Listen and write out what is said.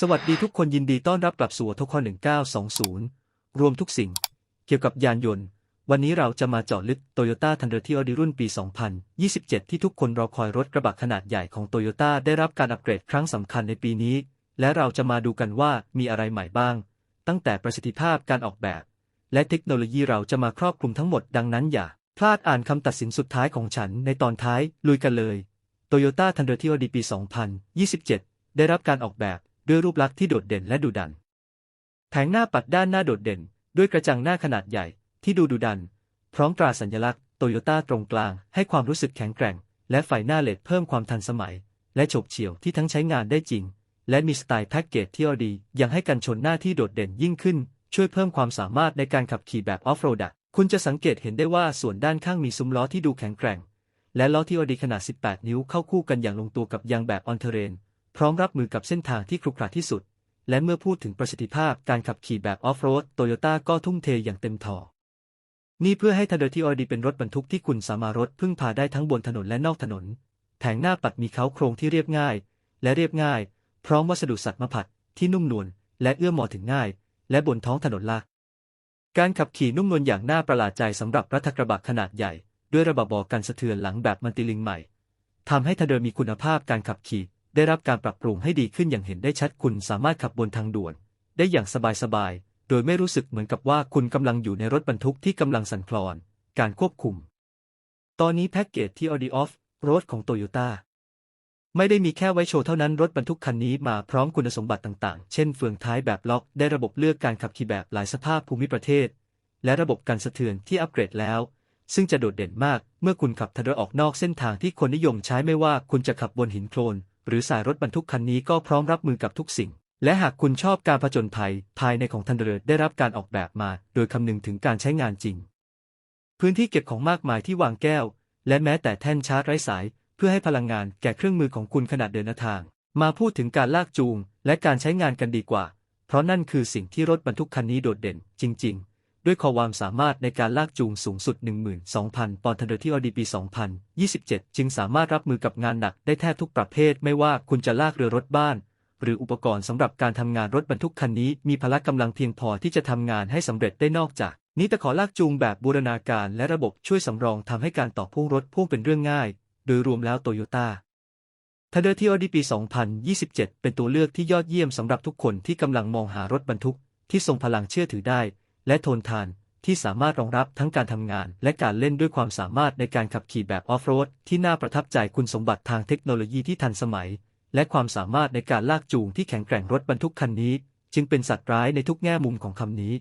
สวัสดีทุกคนยินดีต้อนรับกลับสู่ทุกค1920 รวมทุกสิ่ง เกี่ยวกับยานยนต์ วันนี้เราจะมาเจาะลึกโต Toyota Thunder ที่อดีรุ่นปี 2027 ที่ทุกคนรอคอยรถกระบะขนาดใหญ่ของโตโยต้าได้รับการอัปเกรดครั้งสำคัญในปีนี้ และเราจะมาดูกันว่ามีอะไรใหม่บ้าง ตั้งแต่ประสิทธิภาพการออกแบบ และเทคโนโลยีเราจะมาครอบคลุมทั้งหมดดังนั้นอย่าพลาดอ่านคำตัดสินสุดท้ายของฉันในตอนท้ายลุยกันเลย Toyota Thunder t อ d ปี 2027 ได้รับการออกแบบด้วยรูปลักษณ์ที่โดดเด่นและดุดัน แผงหน้าปัดด้านหน้าโดดเด่น ด้วยกระจังหน้าขนาดใหญ่ที่ดูดุดัน พร้อมตราสัญลักษณ์โตโยต้าตรงกลางให้ความรู้สึกแข็งแกร่ง และไฟหน้าเลดเพิ่มความทันสมัย และฉบเฉี่ยวที่ทั้งใช้งานได้จริง และมีสไตล์แพ็กเกจที่ดียังให้กันชนหน้าที่โดดเด่นยิ่งขึ้น ช่วยเพิ่มความสามารถในการขับขี่แบบออฟโรดคุณจะสังเกตเห็นได้ว่าส่วนด้านข้างมีซุ้มล้อที่ดูแข็งแกร่ง และล้อที่อดีขนาด 18 นิ้วเข้าคู่กันอย่างลงตัวกับยางแบบออนเทเรน พร้อมรับมือกับเส้นทางที่ครุขระที่สุด และเมื่อพูดถึงประสิทธิภาพการขับขี่แบบออฟโรดโตโยต้าก็ทุ่มเทอย่างเต็มทอนี่เพื่อให้ทันเดอร์ที่อดีเป็นรถบรรทุกที่คุณสามารถรถพึ่งพาได้ทั้งบนถนนและนอกถนน แผงหน้าปัดมีเขาโครงที่เรียบง่าย และเรียบง่าย พร้อมวัสดุสัตว์มาผัดที่นุ่มนวลและเอื้อมมอถึงง่าย และบนท้องถนนลากการขับขี่นุ่มนวลอย่างน่าประหลาดใจสำหรับรัฐกระบะขนาดใหญ่ ด้วยระบบบอกันสะเทือนหลังแบบมันติลิงใหม่ทำให้ทันเดอร์มีคุณภาพการขับขี่ ได้รับการปรับปรุงให้ดีขึ้นอย่างเห็นได้ชัดคุณสามารถขับบนทางด่วน ได้อย่างสบายๆ โดยไม่รู้สึกเหมือนกับว่าคุณกำลังอยู่ในรถบรรทุกที่กำลังสั่นคลอน การควบคุม ตอนนี้แพ็กเกจที่ Audi Off Road ของ Toyota ไม่ได้มีแค่ไว้โชว์เท่านั้นรถบรรทุกคันนี้มาพร้อมคุณสมบัติต่างๆ เช่นเฟืองท้ายแบบล็อกได้ระบบเลือกการขับขี่แบบหลายสภาพภูมิประเทศ และระบบการสะเทือนที่อัปเกรดแล้ว ซึ่งจะโดดเด่นมากเมื่อคุณขับทันเดอออกนอกเส้นทางที่คนนิยมใช้ไม่ว่าคุณจะขับบนหินโคลน หรือสายรถบรรทุกคันนี้ก็พร้อมรับมือกับทุกสิ่ง และหากคุณชอบการผจญภัย ภายในของทันเดอร์ได้รับการออกแบบมา โดยคำนึงถึงการใช้งานจริง พื้นที่เก็บของมากมายที่วางแก้ว และแม้แต่แท่นชาร์จไร้สาย เพื่อให้พลังงานแก่เครื่องมือของคุณขณะเดินทาง มาพูดถึงการลากจูง และการใช้งานกันดีกว่า เพราะนั่นคือสิ่งที่รถบรรทุกคันนี้โดดเด่น จริง ๆ ด้วยความสามารถในการลากจูงสูงสุด 12,000 ปอนด์ทันเดอร์ที่อดีปี 2027 จึงสามารถรับมือกับงานหนักได้แทบทุกประเภทไม่ว่าคุณจะลากเรือรถบ้าน หรืออุปกรณ์สำหรับการทำงานรถบรรทุกคันนี้มีพละกำลังเพียงพอที่จะทำงานให้สำเร็จได้นอกจากนี้ตะขอลากจูงแบบบูรณาการและระบบช่วยสำรองทำให้การต่อพ่วงรถพ่วงเป็นเรื่องง่าย โดยรวมแล้วโตโยต้าทเดอร์ที่อดีปี 2027 เป็นตัวเลือกที่ยอดเยี่ยมสำหรับทุกคนที่กำลังมองหารถบรรทุกที่ทรงพลังเชื่อถือได้ และทนทานที่สามารถรองรับทั้งการทำงาน และการเล่นด้วยความสามารถในการขับขี่แบบออฟโรดที่น่าประทับใจคุณสมบัติทางเทคโนโลยีที่ทันสมัย และความสามารถในการลากจูงที่แข็งแกร่งรถบรรทุกคันนี้ จึงเป็นสัตว์ร้ายในทุกแง่มุมของคำนี้